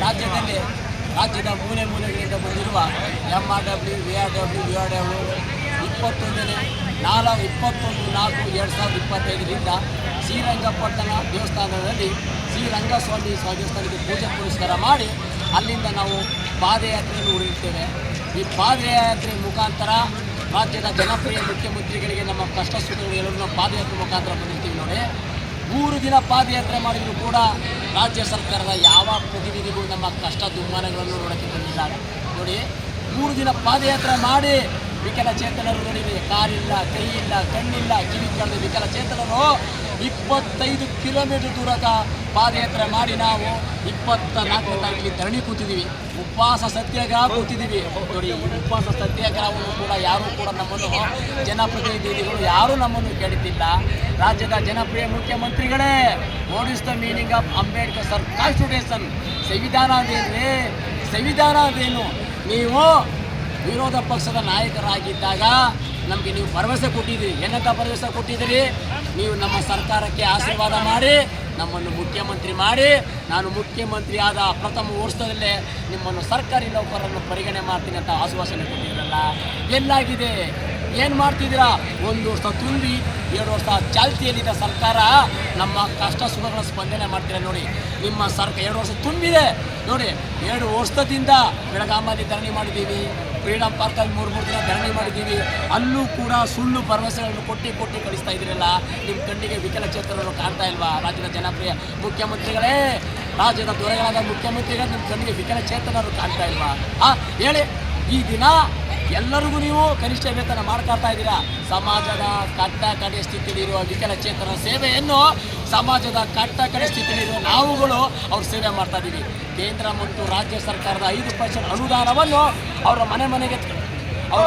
ರಾಜ್ಯದಲ್ಲಿ ರಾಜ್ಯದ ಮೂಲೆ ಮೂಲೆಗಳಿಂದ ಬಂದಿರುವ M R W V R W V R W ಇಪ್ಪತ್ತೊಂದನೇ ನಾಲ್ಕು ಇಪ್ಪತ್ತೊಂದು, ನಾಲ್ಕು, ಎರಡು ಸಾವಿರದ ಇಪ್ಪತ್ತೈದರಿಂದ ಶ್ರೀರಂಗಪಟ್ಟಣ ದೇವಸ್ಥಾನದಲ್ಲಿ ಶ್ರೀರಂಗಸ್ವಾಮಿ ದೇವಸ್ಥಾನಕ್ಕೆ ಪೂಜೆ ಪುರಸ್ಕಾರ ಮಾಡಿ ಅಲ್ಲಿಂದ ನಾವು ಪಾದಯಾತ್ರೆಯನ್ನು ಉಳಿಯುತ್ತೇವೆ. ಈ ಪಾದಯಾತ್ರೆ ಮುಖಾಂತರ ರಾಜ್ಯದ ಜನಪ್ರಿಯ ಮುಖ್ಯಮಂತ್ರಿಗಳಿಗೆ ನಮ್ಮ ಕಷ್ಟ ಸುಖಗಳು ನಾವು ಪಾದಯಾತ್ರೆ ಮುಖಾಂತರ ಬಂದಿರ್ತೀವಿ ನೋಡಿ. ಮೂರು ದಿನ ಪಾದಯಾತ್ರೆ ಮಾಡಿದರೂ ಕೂಡ ರಾಜ್ಯ ಸರ್ಕಾರದ ಯಾವ ಪ್ರತಿನಿಧಿಗಳು ನಮ್ಮ ಕಷ್ಟ ದುಮ್ಮಾನಗಳನ್ನು ನೋಡೋಕ್ಕೆ ಬಂದಿಲ್ಲ ನೋಡಿ, ಮೂರು ದಿನ ಪಾದಯಾತ್ರೆ ಮಾಡಿ ವಿಕಲಚೇತನರು ನೋಡಿ ಕಾರಿಲ್ಲ ಕೈ ಇಲ್ಲ ಕಣ್ಣಿಲ್ಲ, ಕಿವಿ ವಿಕಲಚೇತನರು ಇಪ್ಪತ್ತೈದು ಕಿಲೋಮೀಟರ್ ದೂರದ ಪಾದಯಾತ್ರೆ ಮಾಡಿ ನಾವು ಇಪ್ಪತ್ತ ನಾಲ್ಕನೇ ತಾರೀಕಿಗೆ ಧರಣಿ ಕೂತಿದ್ದೀವಿ. ಉಪವಾಸ ಸತ್ಯಾಗ್ರಹ ಕೂತಿದ್ದೀವಿ. ನೋಡಿ, ಉಪವಾಸ ಸತ್ಯಾಗ್ರಹವನ್ನು ಕೂಡ ಯಾರೂ ಕೂಡ ನಮ್ಮನ್ನು ಜನಪ್ರತಿನಿಧಿಗಳು ಯಾರೂ ನಮ್ಮನ್ನು ಕೇಳುತ್ತಿಲ್ಲ. ರಾಜ್ಯದ ಜನಪ್ರಿಯ ಮುಖ್ಯಮಂತ್ರಿಗಳೇ what is the meaning of Ambedkar sir constitution ಸಂವಿಧಾನ ಅದೇನ್ರಿ ಸಂವಿಧಾನ ಅದೇನು ನೀವು ವಿರೋಧ ಪಕ್ಷದ ನಾಯಕರಾಗಿದ್ದಾಗ ನಮಗೆ ನೀವು ಭರವಸೆ ಕೊಟ್ಟಿದ್ದೀರಿ. ಏನಂತ ಭರವಸೆ ಕೊಟ್ಟಿದ್ದೀರಿ? ನೀವು ನಮ್ಮ ಸರ್ಕಾರಕ್ಕೆ ಆಶೀರ್ವಾದ ಮಾಡಿ, ನಮ್ಮನ್ನು ಮುಖ್ಯಮಂತ್ರಿ ಮಾಡಿ, ನಾನು ಮುಖ್ಯಮಂತ್ರಿ ಆದ ಪ್ರಥಮ ವರ್ಷದಲ್ಲೇ ನಿಮ್ಮನ್ನು ಸರ್ಕಾರಿ ನೌಕರರನ್ನು ಪರಿಗಣನೆ ಮಾಡ್ತೀನಿ ಅಂತ ಆಶ್ವಾಸನೆ ಕೊಟ್ಟಿದ್ದೀರಲ್ಲ ಎಲ್ಲಾಗಿದೆ. ಏನು ಮಾಡ್ತಿದ್ದೀರಾ? ಒಂದು ವರ್ಷ ತುಂಬಿ, ಎರಡು ವರ್ಷ ಚಾಲ್ತಿಯಲ್ಲಿದ್ದ ಸರ್ಕಾರ ನಮ್ಮ ಕಷ್ಟ ಸುಖಗಳ ಸ್ಪಂದನೆ ಮಾಡ್ತೀರಾ ನೋಡಿ. ನಿಮ್ಮ ಸರ್ಕಾರ ಎರಡು ವರ್ಷ ತುಂಬಿದೆ. ನೋಡಿ, ಎರಡು ವರ್ಷದಿಂದ ಬೆಳಗಾಮಲ್ಲಿ ಧರಣಿ ಮಾಡಿದ್ದೀವಿ. ಫ್ರೀಡಮ್ ಪಾರ್ಕಲ್ಲಿ ಮೂರು ಮೂರು ದಿನ ಧರಣಿ ಮಾಡಿದ್ದೀವಿ. ಅಲ್ಲೂ ಕೂಡ ಸುಳ್ಳು ಭರವಸೆಗಳನ್ನು ಕೊಟ್ಟು ಕೊಟ್ಟು ಕಳಿಸ್ತಾ ಇದ್ದೀರಲ್ಲ. ನಿಮ್ಮ ಕಣ್ಣಿಗೆ ವಿಕಲಚೇತನರು ಕಾಣ್ತಾ ಇಲ್ವಾ? ರಾಜ್ಯದ ಜನಪ್ರಿಯ ಮುಖ್ಯಮಂತ್ರಿಗಳೇ, ರಾಜ್ಯದ ದೊರೆಗಳಾದ ಮುಖ್ಯಮಂತ್ರಿಗಳು ನಿಮ್ಮ ಕಣ್ಣಿಗೆ ವಿಕಲಚೇತನರು ಕಾಣ್ತಾ ಇಲ್ವಾ? ಹೇಳಿ, ಈ ದಿನ ಎಲ್ಲರಿಗೂ ನೀವು ಕನಿಷ್ಠ ವೇತನ ಮಾಡ್ಕೊಳ್ತಾ ಇದ್ದೀರಾ? ಸಮಾಜದ ಕಟ್ಟ ಕಡೆ ಸ್ಥಿತಿಯಲ್ಲಿರುವ ವಿಕಲಚೇತನ ಸೇವೆಯನ್ನು ಸಮಾಜದ ಕಟ್ಟ ಕಡೆ ಸ್ಥಿತಿಯಲ್ಲಿರುವ ನಾವುಗಳು ಅವ್ರ ಸೇವೆ ಮಾಡ್ತಾ ಇದ್ದೀವಿ. ಕೇಂದ್ರ ಮತ್ತು ರಾಜ್ಯ ಸರ್ಕಾರದ ಐದು ಪರ್ಸೆಂಟ್ ಅನುದಾನವನ್ನು ಅವರ ಮನೆ ಮನೆಗೆ ಅವರ